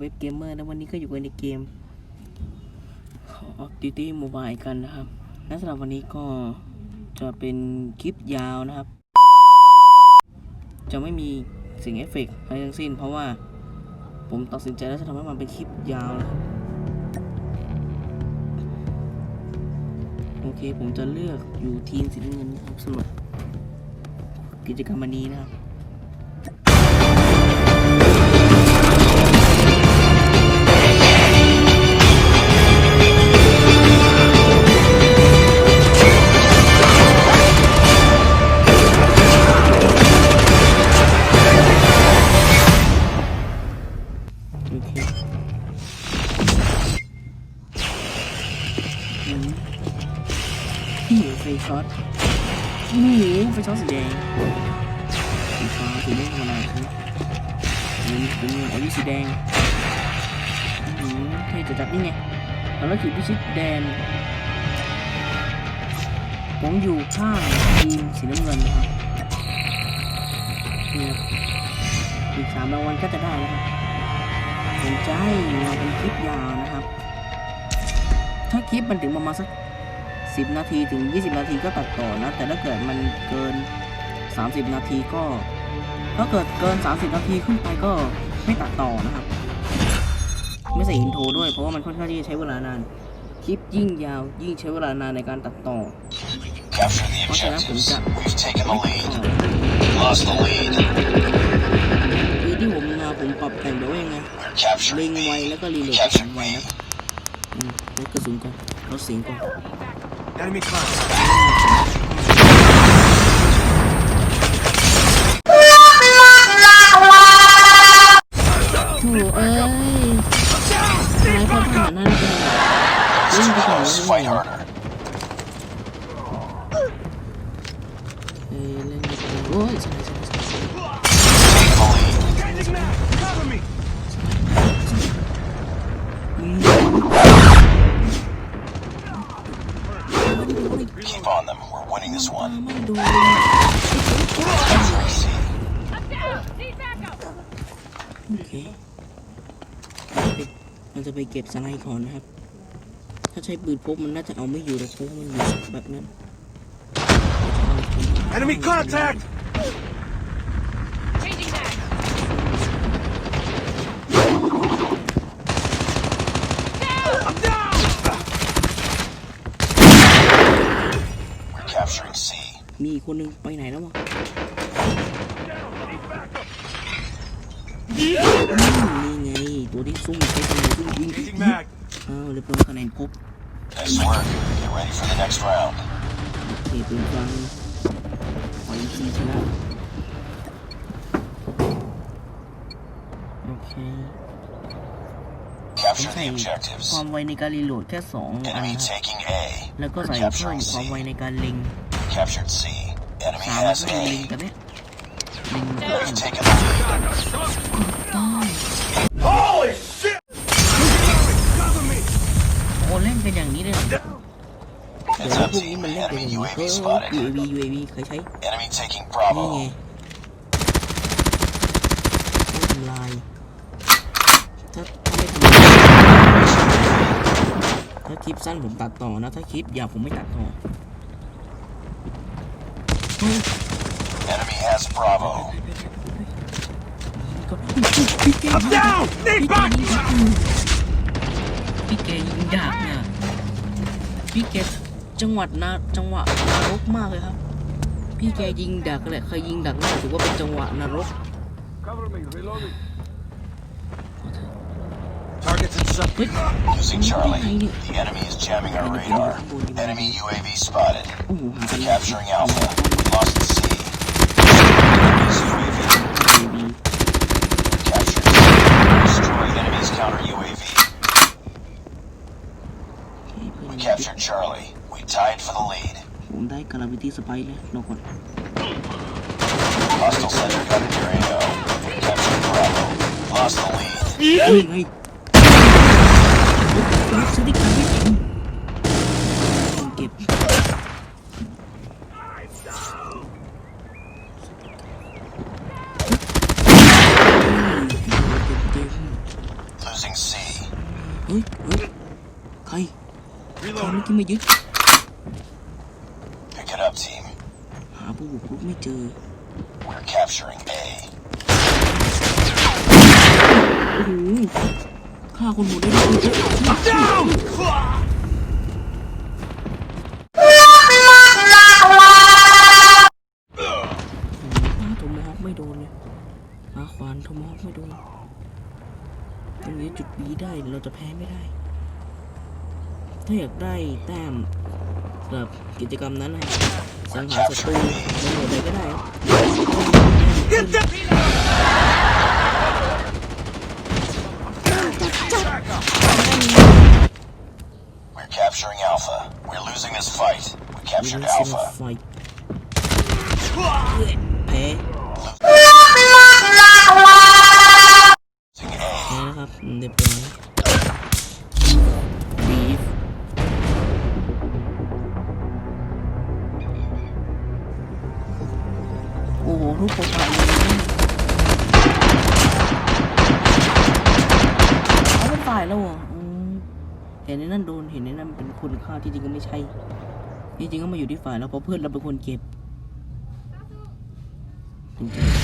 เว็บเกมเมอร์และวันนี้ก็อยู่กันในเกม Call of Duty Mobile กันนะครับ และสำหรับวันนี้ก็จะเป็นคลิปยาวนะครับ จะไม่มีสียงเอฟเฟกต์อะไรทั้งสิ้น เพราะว่าผมตัดสินใจแล้วจะทำให้มันเป็นคลิปยาวนะโอเคผมจะเลือกอยู่ทีมสีน้ำเงินครับสำหรับกิจกรรมวันนี้นะครับ ช็อตนี่ไฟช็อตสีแดงสีฟ้าสีม่วงธรรมดาใช่ไหมนี่เป็นอายุสีแดงอืมเท่จะจัดนี่ไงภารกิจพิชิตแดนผมอยู่ข้างทีมสีน้ำเงินนะครับนี่ครับอีกสามรางวัลก็จะได้แล้วครับผมจะให้เราเป็นคลิปยาวนะครับ ถ้าคลิปมันถึงประมาณสัก สิบนาทีถึง 20 นาทีก็ตัดต่อนะ แต่ถ้าเกิดมันเกิน 30 นาทีก็ถ้าเกิดเกิน 30 นาทีขึ้นไปก็ไม่ตัดต่อนะครับ ไม่ใส่อินโทรด้วยเพราะว่ามันค่อนข้างที่จะใช้เวลานาน คลิปยิ่งยาวยิ่งใช้เวลานานในการตัดต่อเพราะฉะนั้นผมจะไม่ตัดต่อคือที่ผมมาผมปรับแต่งแบบว่ายังไงเล็งไวแล้วก็รีโหลดกระสุ Captured นไวนะอืมลดกระสุนก่อนลดเสียงก่อน Enemy clown. โถเอ้ยไม้พอผ่านนั่นเองวิ่งไปไหนไม่รู้เอ้ยเล่นไม่เป็นโอ้ยใช่ใช่ มันจะไปเก็บสไนด์ก่อนนะครับ ถ้าใช้ปืนพกมันน่าจะเอาไม่อยู่หรอกเพราะว่ามันอยู่แบบนั้น Enemy contact. Changing back. We're capturing C. มีอีกคนนึงไปไหนแล้ววะนี่ไง ตัวที่ซุ่มใช้สไนด์ซุ่มยิง Changing mag. อ้าวเรียบร้อยคะแนนครบ Nice work. Get ready for the next round. โอเคปืนกลางขออีกทีชนะโอเคผม Capture ใส่ the objectives. ความไวในการรีโหลดแค่สองอัน Enemy นะครับ taking A. แล้วก็ใส่เพิ่มความไวในการเล็ง Captured C. Enemy สามแล้ว has ก็เล็ง A. กันเนี่ยเล็ง We've taken the lead. พวกนี้มันเล่นเป็นอย่างนี้เอ UAV อ UAV UAV เคยใช้ นี่ไงไม่ทำลายถ้าถ้าไม่ทำลายถ้าคลิปสั้นผมตัดต่อนะ ถ้าคลิปยาวผมไม่ตัดต่อเฮ้ย Enemy has Bravo. ก็พี่แก I'm down! พี่ Need แก back! ยิงพี่แกยิงดักเนี่ยพี่แก จังหวัดนาจังหวะนรกมากเลยครับ พี่แกยิงดักแหละเคยยิงดักน่าถือว่าเป็นจังหวะนรก Cover me, reloading. Targets in sight. เฮ้ย Losing Charlie. Behind it. The enemy is jamming our radar. Enemy UAV spotted. โอ้โหหากัน Capturing Alpha. We lost the C. Enemy's UAV. Captured C. Destroy enemy's counter UAV. We captured Charlie. Tied for the lead. ผมได้กราวิตี้สไปเลยเรากด Hostile center gunner carrying O. Captured Bravo. Lost the lead. เฮ้ยเฮ้ยลูกสติ๊กเกอร์ไม่เห็นต้องเก็บเก็บเก็บ Losing C. เฮ้ยเฮ้ยใครใครเมื่อกี้มายึด ผู้บุกรุกไม่เจอ We're capturing A. โอ้โหฆ่าคนหมดได้ด้วยป้าโทมฮอคไม่โดนเลยปาขวานโทมฮอคไม่โดน ตรงนี้จุดบีได้เราจะแพ้ไม่ได้ ถ้าอยากได้แต้มสำหรับกิจกรรมนั้นนะ สังหารศัตรูในหมวดใดก็ได้ครับ We're capturing Alpha. We're losing this fight. We มี captured เซน Alpha. ไ อ้โหทุกคนผ่านเลยเขาเป็นฝ่ายแล้วเหรอเห็นในนั่นโดนเห็นในนั่นเป็นคุณค่าที่จริงก็ไม่ใช่ที่จริงก็มาอยู่ที่ฝ่ายแล้วเพราะเพื่อนเราเป็นคนเก็บจริงๆ